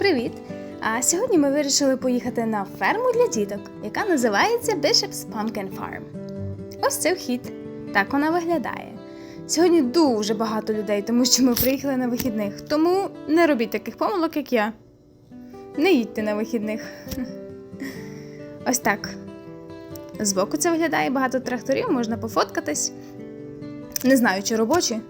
Привіт! А сьогодні ми вирішили поїхати на ферму для діток, яка називається Bishop's Pumpkin Farm. Ось це вхід. Так вона виглядає. Сьогодні дуже багато людей, тому що ми приїхали на вихідних. Тому не робіть таких помилок, як я. Не їдьте на вихідних. Ось так. Збоку це виглядає багато тракторів, можна пофоткатись. Не знаю, чи робочі.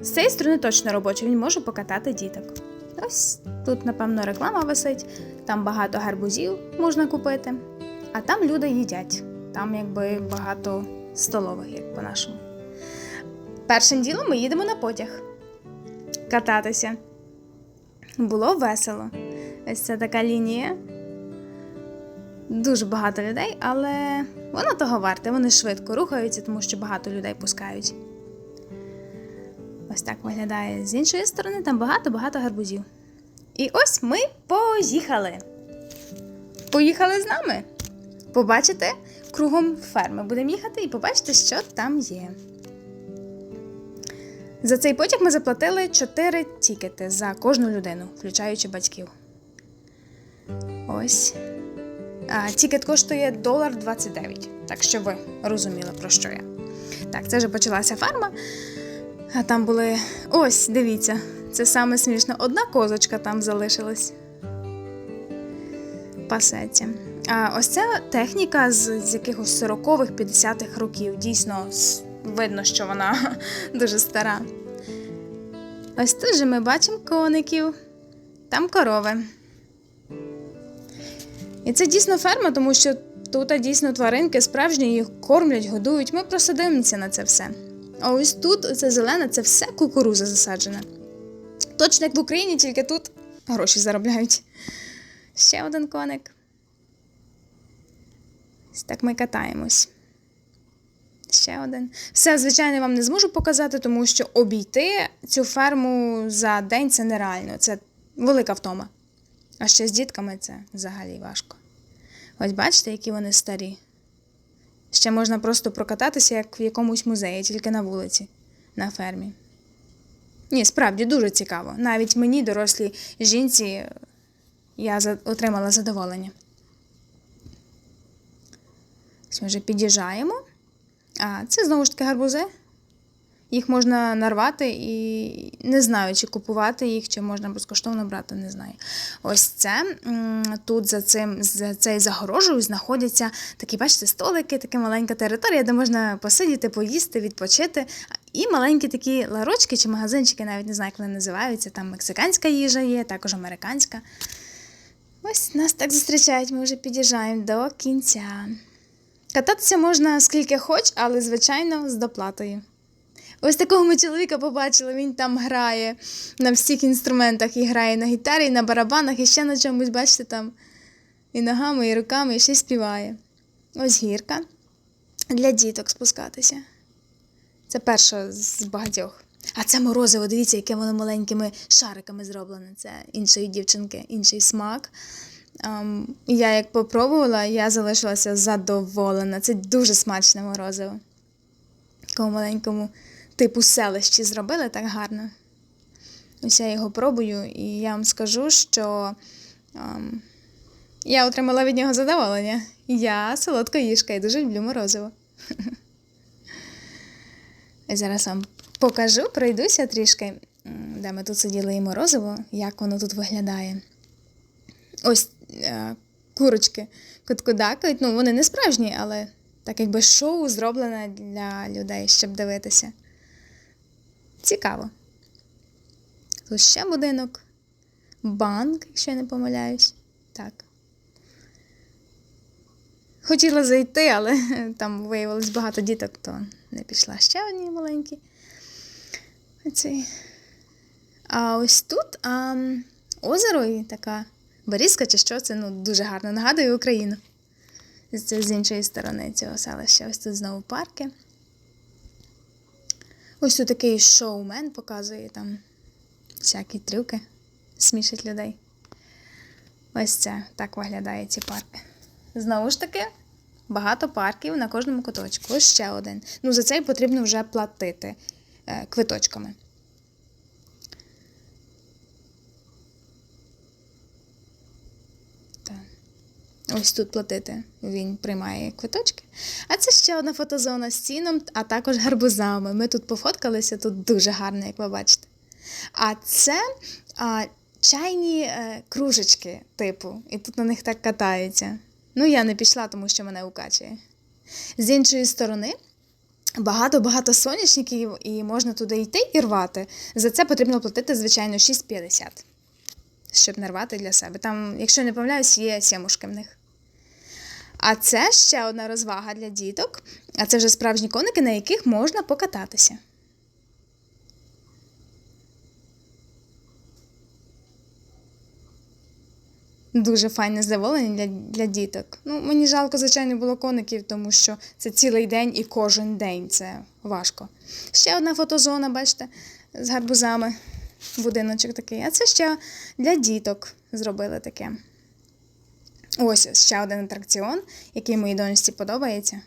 З цієї сторони точно робочий, він може покатати діток. Ось тут, напевно, реклама висить, там багато гарбузів можна купити, а там люди їдять. Там якби багато столових, як по-нашому. Першим ділом ми їдемо на потяг кататися. Було весело. Ось це така лінія. Дуже багато людей, але воно того варте. Вони швидко рухаються, тому що багато людей пускають. Ось так виглядає з іншої сторони, там багато-багато гарбузів. І ось ми поїхали. Поїхали з нами. Побачите кругом ферми. Будемо їхати і побачите, що там є. За цей потяг ми заплатили 4 тікети за кожну людину, включаючи батьків. Ось. А, тікет коштує долар 29. Так що ви розуміли, про що я. Так, це вже почалася ферма. А там були. Ось, дивіться, це саме смішно. Одна козочка там залишилась. Пасеться. А ось ця техніка з, з якихось 40-х, 50-х років. Дійсно, видно, що вона дуже стара. Ось тут же ми бачимо коників. Там корови. І це дійсно ферма, тому що тут дійсно тваринки справжні їх кормлять, годують. Ми просто дивимося на це все. А ось тут це зелене, це все кукуруза засаджена. Точно як в Україні, тільки тут гроші заробляють. Ще один коник. Ось так ми катаємось. Ще один. Все, звичайно, вам не зможу показати, тому що обійти цю ферму за день це нереально. Це велика втома. А ще з дітками це взагалі важко. Ось бачите, які вони старі. Ще можна просто прокататися, як в якомусь музеї, тільки на вулиці, на фермі. Ні, справді дуже цікаво. Навіть мені, дорослій жінці, я отримала задоволення. Ми вже під'їжджаємо. А це знову ж таки гарбузи. Їх можна нарвати і не знаю, чи купувати їх, чи можна безкоштовно брати, не знаю. Ось це тут за цим за цією загорожею знаходяться такі, бачите, столики, така маленька територія, де можна посидіти, поїсти, відпочити. І маленькі такі ларочки чи магазинчики, навіть не знаю, як вони називаються. Там мексиканська їжа є, також американська. Ось нас так зустрічають, ми вже під'їжджаємо до кінця. Кататися можна скільки хоч, але, звичайно, з доплатою. Ось такого ми чоловіка побачили, він там грає на всіх інструментах і грає на гітарі, і на барабанах, і ще на чомусь, бачите, там і ногами, і руками, і ще співає. Ось гірка для діток спускатися. Це перша з багатьох. А це морозиво, дивіться, яке воно маленькими шариками зроблене. Це іншої дівчинки, інший смак. Ем, я як попробувала, я залишилася задоволена. Це дуже смачне морозиво. Такому маленькому типу селищі зробили так гарно. Ось я його пробую, і я вам скажу, що ем, я отримала від нього задоволення. Я солодка їжка і дуже люблю морозиво. Зараз вам покажу, пройдуся трішки, де ми тут сиділи і морозиво, як воно тут виглядає. Ось е, курочки куткудакають. Ну, вони не справжні, але так якби шоу зроблене для людей, щоб дивитися. Цікаво. Тут ще будинок. Банк, якщо я не помиляюсь. Так. Хотіла зайти, але там виявилось багато діток, то не пішла ще одні маленькі. Оці. А ось тут а, озеро і така берізка чи що, це ну, дуже гарно нагадує Україну. Це з іншої сторони цього селища. Ось тут знову парки. Ось тут такий шоумен показує там всякі трюки, смішить людей. Ось це так виглядає ці парки. Знову ж таки, багато парків на кожному куточку. Ось ще один. Ну, за цей потрібно вже платити е, квиточками. Ось тут платити. Він приймає квиточки. А це ще одна фотозона з сіном, а також гарбузами. Ми тут пофоткалися, тут дуже гарно, як ви бачите. А це а, чайні е, кружечки, типу, і тут на них так катаються. Ну, я не пішла, тому що мене укачує. З іншої сторони, багато-багато сонячників, і можна туди йти і рвати. За це потрібно платити, звичайно, 6,50, щоб не рвати для себе. Там, якщо не помиляюсь, є сімушки в них. А це ще одна розвага для діток. А це вже справжні коники, на яких можна покататися. Дуже файне задоволення для, для діток. Ну, мені жалко, звичайно, було коників, тому що це цілий день і кожен день це важко. Ще одна фотозона, бачите, з гарбузами. Будиночок такий. А це ще для діток зробили таке. Ось ще один атракціон, який моїй доньці подобається.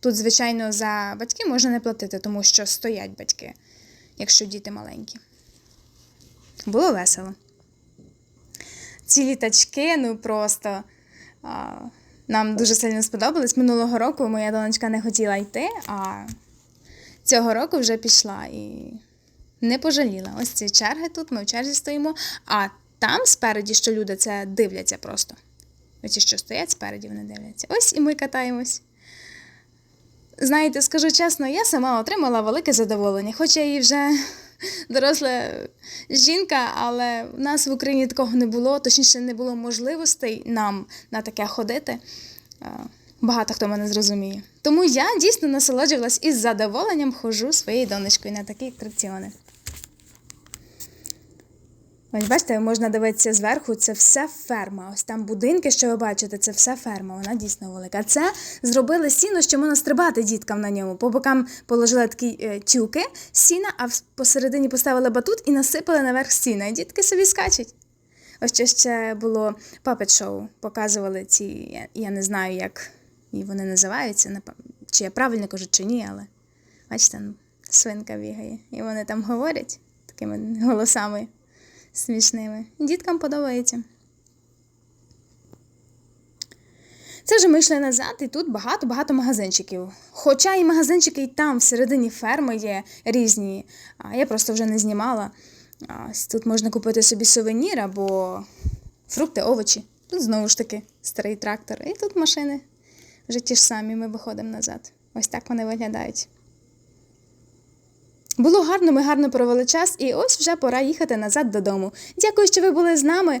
Тут, звичайно, за батьків можна не платити, тому що стоять батьки, якщо діти маленькі. Було весело. Ці літачки, ну просто а, нам дуже сильно сподобались. Минулого року моя донечка не хотіла йти, а цього року вже пішла і не пожаліла. Ось ці черги тут, ми в черзі стоїмо, а там спереді, що люди це дивляться просто. Оці, що стоять спереді, вони дивляться. Ось і ми катаємось. Знаєте, скажу чесно, я сама отримала велике задоволення, хоча і вже доросла жінка, але в нас в Україні такого не було, точніше, не було можливостей нам на таке ходити. Багато хто мене зрозуміє. Тому я дійсно насолоджувалась і з задоволенням ходжу своєю донечкою на такі атракціони. Ось бачите, можна дивитися зверху, це все ферма. Ось там будинки, що ви бачите, це все ферма, вона дійсно велика. Це зробили сіно, що можна стрибати діткам на ньому. По бокам положили такі е, тюки сіна, а посередині поставили батут і насипали наверх сіна. І дітки собі скачуть. Ось що ще було папет шоу. Показували ці, я, я не знаю, як і вони називаються, чи я правильно кажу, чи ні, але бачите, ну, свинка бігає. І вони там говорять такими голосами смішними. Діткам подобається. Це вже ми йшли назад, і тут багато-багато магазинчиків. Хоча і магазинчики і там всередині ферми є різні, я просто вже не знімала. Тут можна купити собі сувенір або фрукти, овочі. Тут знову ж таки старий трактор. І тут машини вже ті ж самі, ми виходимо назад. Ось так вони виглядають. Було гарно, ми гарно провели час, і ось вже пора їхати назад додому. Дякую, що ви були з нами.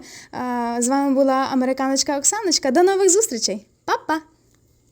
З вами була американочка Оксаночка. До нових зустрічей. Па-па!